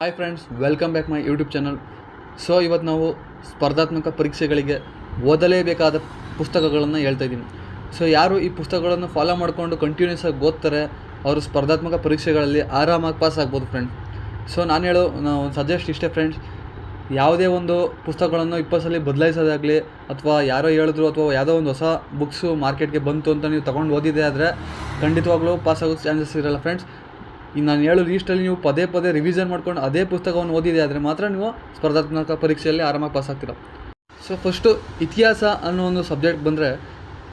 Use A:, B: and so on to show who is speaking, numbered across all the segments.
A: Hi friends welcome back my YouTube channel so ಇವತ್ತು ನಾವು ಸ್ಪರ್ಧಾತ್ಮಕ ಪರೀಕ್ಷೆಗಳಿಗೆ ಓದಲೇಬೇಕಾದ ಪುಸ್ತಕಗಳನ್ನು ಹೇಳ್ತಾ ಇದ್ದೀನಿ. ಸೊ ಯಾರು ಈ ಪುಸ್ತಕಗಳನ್ನು ಫಾಲೋ ಮಾಡಿಕೊಂಡು ಕಂಟಿನ್ಯೂಸ್ ಆಗಿ ಓದ್ತಾರೆ, ಅವರು ಸ್ಪರ್ಧಾತ್ಮಕ ಪರೀಕ್ಷೆಗಳಲ್ಲಿ ಆರಾಮಾಗಿ ಪಾಸ್ ಆಗ್ಬೋದು ಫ್ರೆಂಡ್ಸ್ ಸೊ ನಾನು ಹೇಳೋ, ನಾನು ಸಜೆಸ್ಟ್ ಇಷ್ಟೇ ಫ್ರೆಂಡ್ಸ್ ಯಾವುದೇ ಒಂದು ಪುಸ್ತಕಗಳನ್ನು ಇಪ್ಪತ್ತು ಸಲ ಬದಲಾಯಿಸೋದಾಗಲಿ, ಅಥವಾ ಯಾರೋ ಹೇಳಿದ್ರು, ಅಥವಾ ಯಾವುದೋ ಒಂದು ಹೊಸ ಬುಕ್ಸು ಮಾರ್ಕೆಟ್ಗೆ ಬಂತು ಅಂತ ನೀವು ತೊಗೊಂಡು ಓದಿದೆ ಆದರೆ ಖಂಡಿತವಾಗ್ಲೂ ಪಾಸ್ ಆಗೋ ಚಾನ್ಸಸ್ ಇರಲ್ಲ ಫ್ರೆಂಡ್ಸ್ ಇನ್ನು ನಾನು ಹೇಳೋ ಲೀಸ್ಟಲ್ಲಿ ನೀವು ಪದೇ ಪದೇ ರಿವಿಷನ್ ಮಾಡ್ಕೊಂಡು ಅದೇ ಪುಸ್ತಕವನ್ನು ಓದಿದೆ ಆದರೆ ಮಾತ್ರ ನೀವು ಸ್ಪರ್ಧಾತ್ಮಕ ಪರೀಕ್ಷೆಯಲ್ಲಿ ಆರಾಮಾಗಿ ಪಾಸ್ ಆಗ್ತೀರ. ಸೊ ಫಸ್ಟು ಇತಿಹಾಸ ಅನ್ನೋ ಒಂದು ಸಬ್ಜೆಕ್ಟ್ ಬಂದರೆ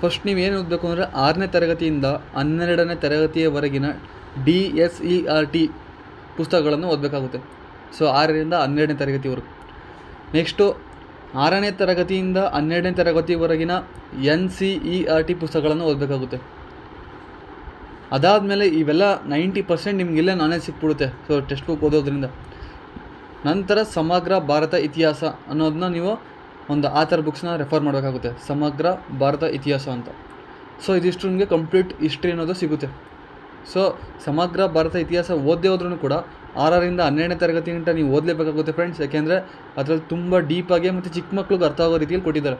A: ಫಸ್ಟ್ ನೀವು ಏನು ಓದಬೇಕು ಅಂದರೆ ಆರನೇ ತರಗತಿಯಿಂದ ಹನ್ನೆರಡನೇ ತರಗತಿಯವರೆಗಿನ D S E R T ಪುಸ್ತಕಗಳನ್ನು ಓದಬೇಕಾಗುತ್ತೆ. ಸೊ ಆರರಿಂದ ಹನ್ನೆರಡನೇ ತರಗತಿವರೆಗೂ. ನೆಕ್ಸ್ಟು ಆರನೇ ತರಗತಿಯಿಂದ ಹನ್ನೆರಡನೇ ತರಗತಿವರೆಗಿನ N C E R T ಪುಸ್ತಕಗಳನ್ನು ಓದಬೇಕಾಗುತ್ತೆ. ಅದಾದಮೇಲೆ ಇವೆಲ್ಲ ನೈಂಟಿ ಪರ್ಸೆಂಟ್ ನಿಮಗೆಲ್ಲ, ನಾನೇ ಸಿಕ್ಬಿಡುತ್ತೆ. ಸೊ ಟೆಕ್ಸ್ಟ್ ಬುಕ್ ಓದೋದ್ರಿಂದ. ನಂತರ ಸಮಗ್ರ ಭಾರತ ಇತಿಹಾಸ ಅನ್ನೋದನ್ನ ನೀವು ಒಂದು ಆ ಥರ ಬುಕ್ಸ್ನ ರೆಫರ್ ಮಾಡಬೇಕಾಗುತ್ತೆ. ಸಮಗ್ರ ಭಾರತ ಇತಿಹಾಸ ಅಂತ. ಸೊ ಇದಿಷ್ಟು ನಿಮಗೆ ಕಂಪ್ಲೀಟ್ ಹಿಸ್ಟ್ರಿ ಅನ್ನೋದು ಸಿಗುತ್ತೆ. ಸೊ ಸಮಗ್ರ ಭಾರತ ಇತಿಹಾಸ ಓದದೇ ಹೋದ್ರೂ ಕೂಡ ಆರರಿಂದ ಹನ್ನೆರಡನೇ ತರಗತಿ ಗಂಟ ನೀವು ಓದಲೇಬೇಕಾಗುತ್ತೆ ಫ್ರೆಂಡ್ಸ್ ಯಾಕೆಂದರೆ ಅದರಲ್ಲಿ ತುಂಬ ಡೀಪಾಗಿ ಮತ್ತು ಚಿಕ್ಕ ಮಕ್ಳಿಗೆ ಅರ್ಥ ಆಗೋ ರೀತಿಯಲ್ಲಿ ಕೊಟ್ಟಿದ್ದಾರೆ.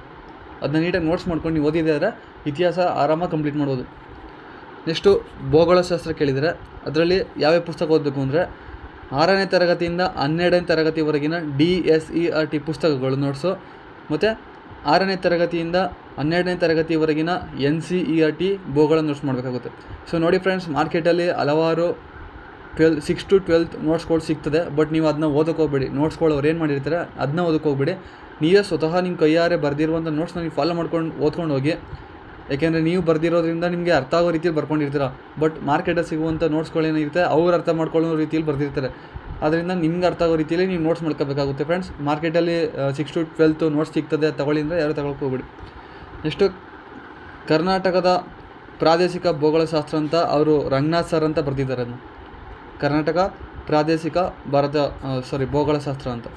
A: ಅದನ್ನ ನೀಟಾಗಿ ನೋಟ್ಸ್ ಮಾಡ್ಕೊಂಡು ನೀವು ಓದಿದೆ ಆದರೆ ಇತಿಹಾಸ ಆರಾಮಾಗಿ ಕಂಪ್ಲೀಟ್ ಮಾಡ್ಬೋದು. ನೆಕ್ಸ್ಟು ಭೂಗೋಳಶಾಸ್ತ್ರ ಕೇಳಿದರೆ ಅದರಲ್ಲಿ ಯಾವ್ಯಾವ ಪುಸ್ತಕ ಓದಬೇಕು ಅಂದರೆ ಆರನೇ ತರಗತಿಯಿಂದ ಹನ್ನೆರಡನೇ ತರಗತಿವರೆಗಿನ D S E R T ಪುಸ್ತಕಗಳು ನೋಟ್ಸು ಮತ್ತು ಆರನೇ ತರಗತಿಯಿಂದ ಹನ್ನೆರಡನೇ ತರಗತಿವರೆಗಿನ N C E R T ಭೂಗೋಳ ನೋಟ್ಸ್ ಮಾಡಬೇಕಾಗುತ್ತೆ. ಸೊ ನೋಡಿ ಫ್ರೆಂಡ್ಸ್ ಮಾರ್ಕೆಟಲ್ಲಿ ಹಲವಾರು ಟ್ವೆಲ್ ಸಿಕ್ಸ್ ಟು ಟ್ವೆಲ್ತ್ ನೋಟ್ಸ್ಗಳು ಸಿಗ್ತದೆ ಬಟ್ ನೀವು ಅದನ್ನ ಓದಕ್ಕೆ ಹೋಗ್ಬೇಡಿ. ನೋಟ್ಸ್ಗಳು ಅವ್ರು ಏನು ಮಾಡಿರ್ತಾರೆ ಅದನ್ನ ಓದಕ್ಕೆ ಹೋಗ್ಬೇಡಿ. ನೀವೇ ಸ್ವತಃ ನಿಮ್ಮ ಕೈಯಾರೆ ಬರೆದಿರುವಂಥ ನೋಟ್ಸ್ನ ನೀವು ಫಾಲೋ ಮಾಡ್ಕೊಂಡು, ಓದ್ಕೊಂಡು ಹೋಗಿ ಯಾಕೆಂದರೆ ನೀವು ಬರ್ದಿರೋದ್ರಿಂದ ನಿಮಗೆ ಅರ್ಥ ಆಗೋ ರೀತಿಯಲ್ಲಿ ಬರ್ಕೊಂಡಿರ್ತೀರ. ಬಟ್ ಮಾರ್ಕೆಟಲ್ಲಿ ಸಿಗುವಂಥ ನೋಟ್ಸ್ಗಳೇನಿರುತ್ತೆ ಅವ್ರು ಅರ್ಥ ಮಾಡ್ಕೊಳ್ಳೋ ರೀತಿಯಲ್ಲಿ ಬರ್ದಿರ್ತಾರೆ. ಅದರಿಂದ ನಿಮ್ಗೆ ಅರ್ಥ ಆಗೋ ರೀತಿಯಲ್ಲಿ ನೀವು ನೋಟ್ಸ್ ಮಾಡ್ಕೋಬೇಕಾಗುತ್ತೆ ಫ್ರೆಂಡ್ಸ್ ಮಾರ್ಕೆಟಲ್ಲಿ ಸಿಕ್ಸ್ ಟು ಟ್ವೆಲ್ತು ನೋಟ್ಸ್ ಸಿಗ್ತದೆ ತಗೊಳ್ಳಿ ಅಂದರೆ ಯಾರು ತಗೊಳಕ್ಕೆ ಹೋಗ್ಬಿಡಿ. ನೆಕ್ಸ್ಟು ಕರ್ನಾಟಕದ ಪ್ರಾದೇಶಿಕ ಭೂಗೋಳಶಾಸ್ತ್ರ ಅಂತ ಅವರು ರಂಗನಾಥ್ ಸರ್ ಅಂತ ಬರೆದಿದ್ದಾರೆ ಅದನ್ನು. ಕರ್ನಾಟಕ ಪ್ರಾದೇಶಿಕ ಭಾರತ ಸಾರಿ ಭೂಗೋಳಶಾಸ್ತ್ರ ಅಂತ.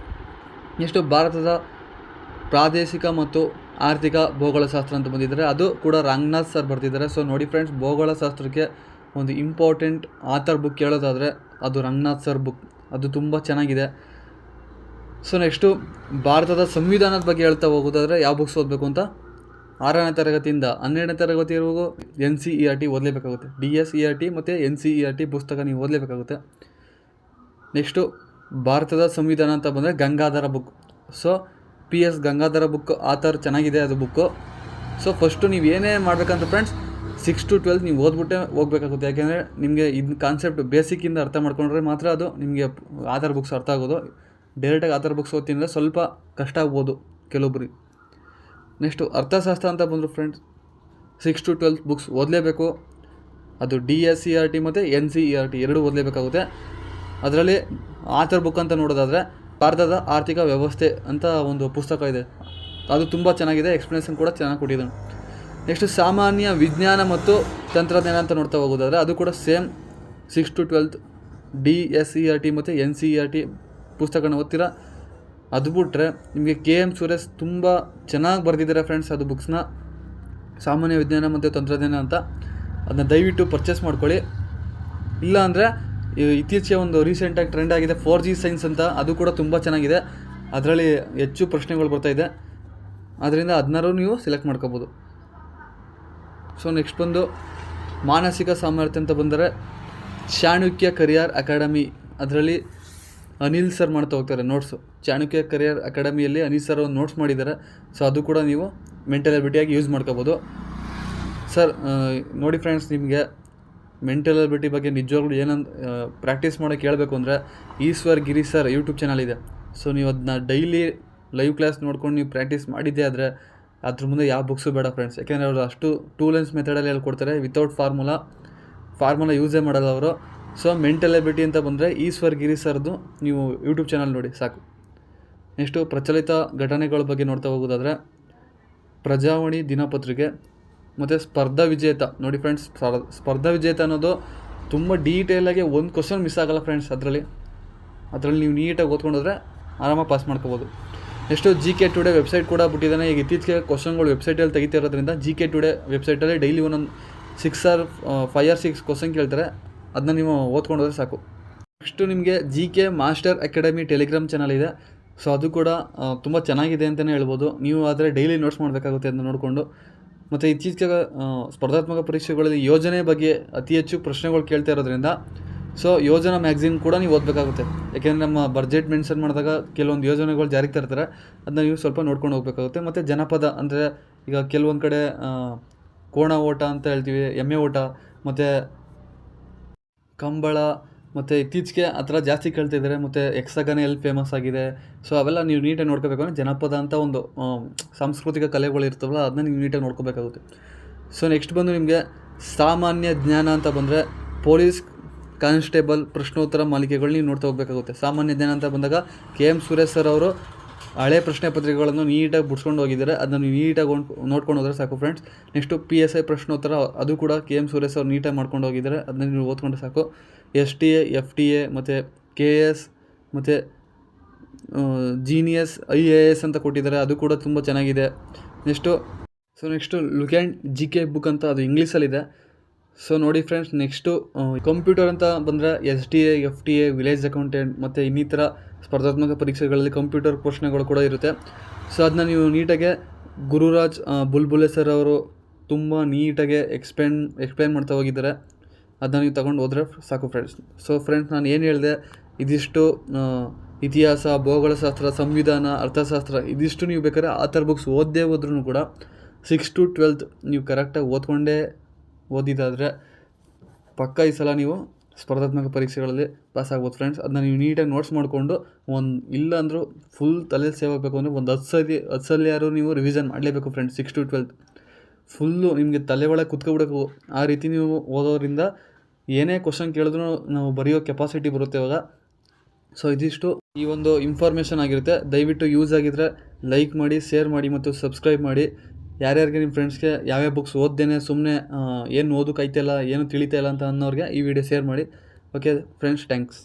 A: ನೆಕ್ಸ್ಟು ಭಾರತದ ಪ್ರಾದೇಶಿಕ ಮತ್ತು ಆರ್ಥಿಕ ಭೂಗೋಳಶಾಸ್ತ್ರ ಅಂತ ಬಂದಿದ್ದಾರೆ. ಅದು ಕೂಡ ರಂಗನಾಥ್ ಸರ್ ಬರ್ತಿದ್ದಾರೆ ಸೊ ನೋಡಿ ಫ್ರೆಂಡ್ಸ್ ಭೂಗೋಳಶಾಸ್ತ್ರಕ್ಕೆ ಒಂದು ಇಂಪಾರ್ಟೆಂಟ್ ಆಥರ್ ಬುಕ್ ಹೇಳೋದಾದರೆ ಅದು ರಂಗನಾಥ್ ಸರ್ ಬುಕ್ ಅದು ತುಂಬ ಚೆನ್ನಾಗಿದೆ. ಸೊ ನೆಕ್ಸ್ಟು ಭಾರತದ ಸಂವಿಧಾನದ ಬಗ್ಗೆ ಹೇಳ್ತಾ ಹೋಗೋದಾದರೆ ಯಾವ ಬುಕ್ಸ್ ಓದಬೇಕು ಅಂತ? ಆರನೇ ತರಗತಿಯಿಂದ ಹನ್ನೆರಡನೇ ತರಗತಿವರೆಗೂ N C E R T ಓದಲೇಬೇಕಾಗುತ್ತೆ. D S E R T ಮತ್ತು N C E R T ಪುಸ್ತಕ ನೀವು ಓದಲೇಬೇಕಾಗುತ್ತೆ. ನೆಕ್ಸ್ಟು ಭಾರತದ ಸಂವಿಧಾನ ಅಂತ ಬಂದರೆ Gangadhara book so P S Gangadhara book ಆ ಥರ ಚೆನ್ನಾಗಿದೆ ಅದು ಬುಕ್ಕು ಸೊ ಫಸ್ಟು ನೀವು ಏನೇ ಮಾಡಬೇಕಂತ ಫ್ರೆಂಡ್ಸ್ ಸಿಕ್ಸ್ ಟು ಟ್ವೆಲ್ತ್ ನೀವು ಓದ್ಬಿಟ್ಟೆ ಹೋಗ್ಬೇಕಾಗುತ್ತೆ. ಯಾಕೆಂದರೆ ನಿಮಗೆ ಇದು ಕಾನ್ಸೆಪ್ಟ್ ಬೇಸಿಕ್ಕಿಂದ ಅರ್ಥ ಮಾಡ್ಕೊಂಡ್ರೆ ಮಾತ್ರ ಅದು ನಿಮಗೆ ಆಧಾರ್ ಬುಕ್ಸ್ ಅರ್ಥ ಆಗೋದು. ಡೈರೆಕ್ಟಾಗಿ ಆಧಾರ್ ಬುಕ್ಸ್ ಓದ್ತೀನಿ ಸ್ವಲ್ಪ ಕಷ್ಟ ಆಗ್ಬೋದು ಕೆಲವೊಬ್ರಿಗೆ. ನೆಕ್ಸ್ಟು ಅರ್ಥಶಾಸ್ತ್ರ ಅಂತ ಬಂದರು friends six to twelfth books ಓದಲೇಬೇಕು. ಅದು D S C R T ಮತ್ತು N C E R T ಎರಡು ಓದಲೇಬೇಕಾಗುತ್ತೆ. ಅದರಲ್ಲಿ ಆಥರ್ ಬುಕ್ ಅಂತ ನೋಡೋದಾದರೆ ಭಾರತದ ಆರ್ಥಿಕ ವ್ಯವಸ್ಥೆ ಅಂತ ಒಂದು ಪುಸ್ತಕ ಇದೆ. ಅದು ತುಂಬ ಚೆನ್ನಾಗಿದೆ ಎಕ್ಸ್ಪ್ಲನೇಷನ್ ಕೂಡ ಚೆನ್ನಾಗಿ ಕೊಟ್ಟಿದ್ದಾನೆ. ನೆಕ್ಸ್ಟ್ ಸಾಮಾನ್ಯ ವಿಜ್ಞಾನ ಮತ್ತು ತಂತ್ರಜ್ಞಾನ ಅಂತ ನೋಡ್ತಾ ಹೋಗೋದಾದರೆ, ಅದು ಕೂಡ same six to twelfth D S E R T ಮತ್ತು ಎನ್ ಸಿ ಆರ್ ಟಿ ಪುಸ್ತಕನ ಓದ್ತೀರಾ. ಅದು ಬಿಟ್ಟರೆ ನಿಮಗೆ ಕೆ ಎಂ ಸುರೇಶ್ ತುಂಬ ಚೆನ್ನಾಗಿ ಬರೆದಿದ್ದಾರೆ ಫ್ರೆಂಡ್ಸ್ ಅದು ಬುಕ್ಸ್ನ ಸಾಮಾನ್ಯ ವಿಜ್ಞಾನ ಮತ್ತು ತಂತ್ರಜ್ಞಾನ ಅಂತ. ಅದನ್ನ ದಯವಿಟ್ಟು ಪರ್ಚೇಸ್ ಮಾಡ್ಕೊಳ್ಳಿ. ಇಲ್ಲ ಅಂದರೆ ಇತ್ತೀಚೆಗೆ ಒಂದು ರೀಸೆಂಟಾಗಿ ಟ್ರೆಂಡ್ ಆಗಿದೆ ಫೋರ್ ಜಿ ಸೈನ್ಸ್ ಅಂತ. ಅದು ಕೂಡ ತುಂಬ ಚೆನ್ನಾಗಿದೆ. ಅದರಲ್ಲಿ ಹೆಚ್ಚು ಪ್ರಶ್ನೆಗಳು ಬರ್ತಾ ಇದೆ. ಅದರಿಂದ ಅದನ್ನಾರು ನೀವು ಸೆಲೆಕ್ಟ್ ಮಾಡ್ಕೋಬೋದು. ಸೊ ನೆಕ್ಸ್ಟ್ ಬಂದು ಮಾನಸಿಕ ಸಾಮರ್ಥ್ಯ ಅಂತ ಬಂದರೆ ಚಾಣಕ್ಯ ಕರಿಯರ್ ಅಕಾಡೆಮಿ ಅದರಲ್ಲಿ ಅನಿಲ್ ಸರ್ ಮಾಡ್ತಾ ಹೋಗ್ತಾರೆ ನೋಟ್ಸು ಚಾಣಕ್ಯ ಕರಿಯರ್ ಅಕಾಡೆಮಿಯಲ್ಲಿ ಅನಿಲ್ ಸರ್ ಒಂದು ನೋಟ್ಸ್ ಮಾಡಿದ್ದಾರೆ. ಸೊ ಅದು ಕೂಡ ನೀವು ಮೆಂಟಲ್ ಎಬಿಲಿಟಿಯಾಗಿ ಯೂಸ್ ಮಾಡ್ಕೋಬೋದು. ಸರ್ ನೋಡಿ ಫ್ರೆಂಡ್ಸ್ ನಿಮಗೆ ಮೆಂಟಲ್ ಅಬಿಲಿಟಿ ಬಗ್ಗೆ ನಿಜವಾಗ್ಲೂ ಏನಂತ ಪ್ರಾಕ್ಟೀಸ್ ಮಾಡೋಕೆ ಹೇಳಬೇಕು ಅಂದರೆ Eshwar Giri sir YouTube channel ಇದೆ. ಸೊ ನೀವು ಅದನ್ನ ಡೈಲಿ ಲೈವ್ ಕ್ಲಾಸ್ ನೋಡ್ಕೊಂಡು ನೀವು ಪ್ರಾಕ್ಟೀಸ್ ಮಾಡಿದ್ದೆ ಆದರೆ ಅದ್ರ ಮುಂದೆ ಯಾವ ಬುಕ್ಸು ಬೇಡ ಫ್ರೆಂಡ್ಸ್ ಯಾಕೆಂದರೆ ಅವರು ಅಷ್ಟು ಟೂ ಲೆನ್ಸ್ ಮೆಥಡಲ್ಲಿ ಹೇಳ್ಕೊಡ್ತಾರೆ. ವಿತೌಟ್ ಫಾರ್ಮುಲಾ ಫಾರ್ಮುಲಾ ಯೂಸೇ ಮಾಡಲ್ಲ ಅವರು. ಸೊ ಮೆಂಟಲ್ ಎಬಿಲಿಟಿ ಅಂತ ಬಂದರೆ ಈಶ್ವರ್ ಗಿರಿ ಸರ್ದು ನೀವು ಯೂಟ್ಯೂಬ್ ಚಾನಲ್ ನೋಡಿ, ಸಾಕು. ನೆಕ್ಸ್ಟು ಪ್ರಚಲಿತ ಘಟನೆಗಳ ಬಗ್ಗೆ ನೋಡ್ತಾ ಹೋಗೋದಾದರೆ ಪ್ರಜಾವಾಣಿ ದಿನಪತ್ರಿಕೆ. ಮತ್ತು ಸ್ಪರ್ಧಾ ವಿಜೇತ. ನೋಡಿ ಫ್ರೆಂಡ್ಸ್ ಸ್ಪರ್ಧಾ ವಿಜೇತ ಅನ್ನೋದು ತುಂಬ ಡೀಟೇಲಾಗಿ ಒಂದು ಕ್ವಶನ್ ಮಿಸ್ ಆಗಲ್ಲ ಫ್ರೆಂಡ್ಸ್ ಅದರಲ್ಲಿ. ಅದರಲ್ಲಿ ನೀವು ನೀಟಾಗಿ ಓದ್ಕೊಂಡೋದ್ರೆ ಆರಾಮಾಗಿ ಪಾಸ್ ಮಾಡ್ಕೋಬೋದು. Next G K today website ಕೂಡ ಬಿಟ್ಟಿದ್ದಾನೆ. ಈಗ ಇತ್ತೀಚೆಗೆ ಕ್ವಶನ್ಗಳು ವೆಬ್ಸೈಟಲ್ಲಿ ತೆಗಿತಿರೋದ್ರಿಂದ ಜಿ ಕೆ ಟುಡೇ ವೆಬ್ಸೈಟಲ್ಲಿ ಡೈಲಿ ಒಂದೊಂದು six or five or six question ಕೇಳ್ತಾರೆ. ಅದನ್ನ ನೀವು ಓದ್ಕೊಂಡು ಹೋದ್ರೆ ಸಾಕು. ನೆಕ್ಸ್ಟು ನಿಮಗೆ G K master academy telegram channel ಇದೆ. ಸೊ ಅದು ಕೂಡ ತುಂಬ ಚೆನ್ನಾಗಿದೆ ಅಂತಲೇ ಹೇಳ್ಬೋದು. ನೀವು ಆದರೆ ಡೈಲಿ ನೋಟ್ಸ್ ಮಾಡಬೇಕಾಗುತ್ತೆ ಅಂತ ನೋಡಿಕೊಂಡು. ಮತ್ತು ಇತ್ತೀಚೆಗೆ ಸ್ಪರ್ಧಾತ್ಮಕ ಪರೀಕ್ಷೆಗಳಲ್ಲಿ ಯೋಜನೆ ಬಗ್ಗೆ ಅತಿ ಹೆಚ್ಚು ಪ್ರಶ್ನೆಗಳು ಕೇಳ್ತಾ ಇರೋದ್ರಿಂದ, ಸೊ ಯೋಜನಾ ಮ್ಯಾಗ್ಝಿನ್ ಕೂಡ ನೀವು ಓದಬೇಕಾಗುತ್ತೆ. ಯಾಕೆಂದರೆ ನಮ್ಮ ಬಜೆಟ್ ಮೆನ್ಷನ್ ಮಾಡಿದಾಗ ಕೆಲವೊಂದು ಯೋಜನೆಗಳು ಜಾರಿಗೆ ತರ್ತಾರೆ. ಅದನ್ನ ನೀವು ಸ್ವಲ್ಪ ನೋಡ್ಕೊಂಡು ಹೋಗ್ಬೇಕಾಗುತ್ತೆ. ಮತ್ತು ಜನಪದ ಅಂದರೆ ಈಗ ಕೆಲವೊಂದು ಕಡೆ ಕೋಣ ಓಟ ಅಂತ ಹೇಳ್ತೀವಿ, ಎಮ್ಮೆ ಓಟ, ಮತ್ತು ಕಂಬಳ ಮತ್ತು ಇತ್ತೀಚೆಗೆ ಆ ಥರ ಜಾಸ್ತಿ ಕೇಳ್ತಿದ್ದಾರೆ ಮತ್ತು ಯಕ್ಷಗಾನ ಎಲ್ಲಿ ಫೇಮಸ್ ಆಗಿದೆ. ಸೊ ಅವೆಲ್ಲ ನೀವು ನೀಟಾಗಿ ನೋಡ್ಕೋಬೇಕು. ಅಂದರೆ ಜನಪದ ಅಂತ ಒಂದು ಸಾಂಸ್ಕೃತಿಕ ಕಲೆಗಳು ಇರ್ತವಲ್ಲ, ಅದನ್ನ ನೀವು ನೀಟಾಗಿ ನೋಡ್ಕೋಬೇಕಾಗುತ್ತೆ. ಸೊ ನೆಕ್ಸ್ಟ್ ಬಂದು ನಿಮಗೆ ಸಾಮಾನ್ಯ ಜ್ಞಾನ ಅಂತ ಬಂದರೆ ಪೊಲೀಸ್ ಕಾನ್ಸ್ಟೇಬಲ್ ಪ್ರಶ್ನೋತ್ತರ ಮಾಲಿಕೆಗಳು ನೀವು ನೋಡ್ತಾ ಹೋಗಬೇಕಾಗುತ್ತೆ. ಸಾಮಾನ್ಯ ಜ್ಞಾನ ಅಂತ ಬಂದಾಗ ಕೆ ಎಂ ಸುರೇಶ್ ಸರ್ ಅವರು ಹಳೆ ಪ್ರಶ್ನೆ ಪತ್ರಿಕೆಗಳನ್ನು ನೀಟಾಗಿ ಬಿಡ್ಸ್ಕೊಂಡು ಹೋಗಿದ್ದಾರೆ. ಅದನ್ನು ನೀಟಾಗಿ ನೋಡ್ಕೊಂಡು ಹೋದರೆ ಸಾಕು friends next P S I ಪ್ರಶ್ನೋತ್ತರ, ಅದು ಕೂಡ ಕೆ ಎಂ ಸುರೇಶ್ ಅವ್ರು ನೀಟಾಗಿ ಮಾಡ್ಕೊಂಡು ಹೋಗಿದ್ದಾರೆ. ಅದನ್ನ ನೀವು ಓದ್ಕೊಂಡ್ರೆ ಸಾಕು. S T A, F T A, ಮತ್ತು ಕೆ ಎಸ್, ಮತ್ತು ಜೀನಿಯಸ್, ಐ ಎ ಎಸ್ ಅಂತ ಕೊಟ್ಟಿದ್ದಾರೆ. ಅದು ಕೂಡ ತುಂಬ ಚೆನ್ನಾಗಿದೆ. Next, so next look and G K book ಅಂತ ಅದು ಇಂಗ್ಲೀಷಲ್ಲಿದೆ. ಸೊ ನೋಡಿ ಫ್ರೆಂಡ್ಸ್, ನೆಕ್ಸ್ಟು ಕಂಪ್ಯೂಟರ್ ಅಂತ ಬಂದರೆ S T A, F T A, village accountant, ಮತ್ತು ಇನ್ನಿತರ ಸ್ಪರ್ಧಾತ್ಮಕ ಪರೀಕ್ಷೆಗಳಲ್ಲಿ ಕಂಪ್ಯೂಟರ್ ಪ್ರಶ್ನೆಗಳು ಕೂಡ ಇರುತ್ತೆ. ಸೊ ಅದನ್ನ ನೀವು ನೀಟಾಗೆ ಗುರುರಾಜ್ ಬುಲ್ಬುಲೆ ಸರ್ ಅವರು ತುಂಬ ನೀಟಾಗೆ ಎಕ್ಸ್ಪ್ಲೇನ್ ಎಕ್ಸ್ಪ್ಲೇನ್ ಮಾಡ್ತಾ ಹೋಗಿದ್ದಾರೆ. ಅದನ್ನ ನೀವು ತಗೊಂಡು ಹೋದ್ರೆ ಸಾಕು ಫ್ರೆಂಡ್ಸ್ ಸೊ ಫ್ರೆಂಡ್ಸ್ ನಾನು ಏನು ಹೇಳಿದೆ, ಇದಿಷ್ಟು ಇತಿಹಾಸ, ಭೂಗೋಳಶಾಸ್ತ್ರ, ಸಂವಿಧಾನ, ಅರ್ಥಶಾಸ್ತ್ರ, ಇದಿಷ್ಟು ನೀವು ಬೇಕಾದ್ರೆ ಆ ಥರ ಬುಕ್ಸ್ ಓದದೇ ಹೋದ್ರೂ ಕೂಡ ಸಿಕ್ಸ್ ಟು ಟ್ವೆಲ್ತ್ ನೀವು ಕರೆಕ್ಟಾಗಿ ಓದ್ಕೊಂಡೇ ಓದಿದ್ದಾದರೆ ಪಕ್ಕ ಈ ಸಲ ನೀವು ಸ್ಪರ್ಧಾತ್ಮಕ ಪರೀಕ್ಷೆಗಳಲ್ಲಿ ಪಾಸ್ ಆಗ್ಬೋದು ಫ್ರೆಂಡ್ಸ್ ಅದನ್ನ ನೀವು ನೀಟಾಗಿ ನೋಟ್ಸ್ ಮಾಡಿಕೊಂಡು ಒಂದು ಇಲ್ಲಾಂದರೂ ಫುಲ್ ತಲೆ ಸೇವ್ ಆಗಬೇಕು ಅಂದರೆ ಒಂದು ಹತ್ತು ಸತಿ, ಹತ್ತು ಸಲ ಯಾರು ನೀವು ರಿವಿಷನ್ ಮಾಡಲೇಬೇಕು friends six to twelfth full ನಿಮಗೆ ತಲೆ ಒಳಗೆ ಕುತ್ಕೊಬಿಡೋಕು ಆ ರೀತಿ ನೀವು ಓದೋದ್ರಿಂದ ಏನೇ ಕ್ವಶನ್ ಕೇಳಿದ್ರು ನಾವು ಬರೆಯೋ ಕೆಪಾಸಿಟಿ ಬರುತ್ತೆ ಇವಾಗ. ಸೊ ಇದಿಷ್ಟು. ಈ ಒಂದು ಇನ್ಫಾರ್ಮೇಷನ್ ಆಗಿರುತ್ತೆ. ದಯವಿಟ್ಟು ಯೂಸ್ ಆಗಿದ್ರೆ ಲೈಕ್ ಮಾಡಿ ಶೇರ್ ಮಾಡಿ ಮತ್ತು ಸಬ್ಸ್ಕ್ರೈಬ್ ಮಾಡಿ. ಯಾರ್ಯಾರಿಗೆ ನಿಮ್ಮ ಫ್ರೆಂಡ್ಸ್ಗೆ ಯಾವ್ಯಾವ ಬುಕ್ಸ್ ಓದ್ದೇನೆ ಸುಮ್ಮನೆ ಏನು ಓದೋಕೆ ಆಯ್ತಿಲ್ಲ ಏನು ತಿಳಿತಾ ಇಲ್ಲ ಅಂತ ಅನ್ನೋರಿಗೆ ಈ ವಿಡಿಯೋ ಶೇರ್ ಮಾಡಿ. Okay friends thanks